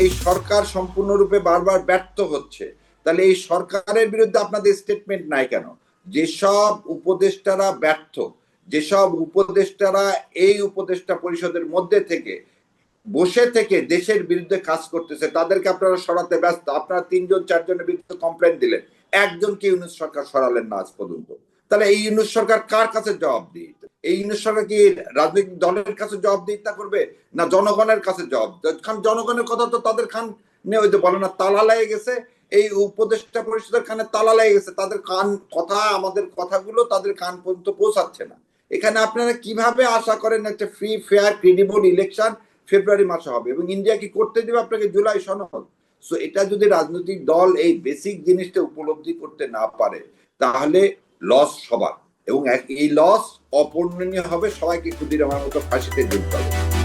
এই সরকার সম্পূর্ণরূপে বারবার ব্যর্থ হচ্ছে। তাহলে এই সরকারের বিরুদ্ধে আপনাদের স্টেটমেন্ট নাই কেন? যেসব উপদেষ্টারা ব্যর্থ, যেসব উপদেষ্টারা এই উপদেষ্টা পরিষদের মধ্যে থেকে, বসে থেকে দেশের বিরুদ্ধে কাজ করতেছে, তাদেরকে আপনারা সরাতে ব্যস্ত। আপনারা তিনজন, চারজনের বিরুদ্ধে কমপ্লেন দিলেন। একজনকে ইউনুস সরকার সরালেন না আজ পর্যন্ত? তাহলে এই ইউনুস সরকার কার কাছে জবাব দিই? এই সরকার কি রাজনৈতিক দলের কাছে জবাব দিতে করবে না জনগণের কাছে জবাব? কারণ জনগণের কথা তো তাদের খান ওই যে বলে না, তালা লেগে গেছে। এই উপদেষ্টা পরিষদের কানে তালা লেগে গেছে। তাদের কান কথা, আমাদের কথাগুলো তাদের কান পর্যন্ত পৌঁছাচ্ছে না। এখানে আপনারা কীভাবে আশা করেন একটা free fair credible election February মাসে হবে? এবং ইন্ডিয়া কি করতে দেবে আপনাকে জুলাই সনদ? সো এটা যদি রাজনৈতিক দল এই বেসিক জিনিসটা উপলব্ধি করতে না পারে, তাহলে লস সবার। এবং এই লস অপূর্ণনীয় হবে সবাইকে ক্ষুদির আমার মতো ফাঁসিতে জুড়তে হবে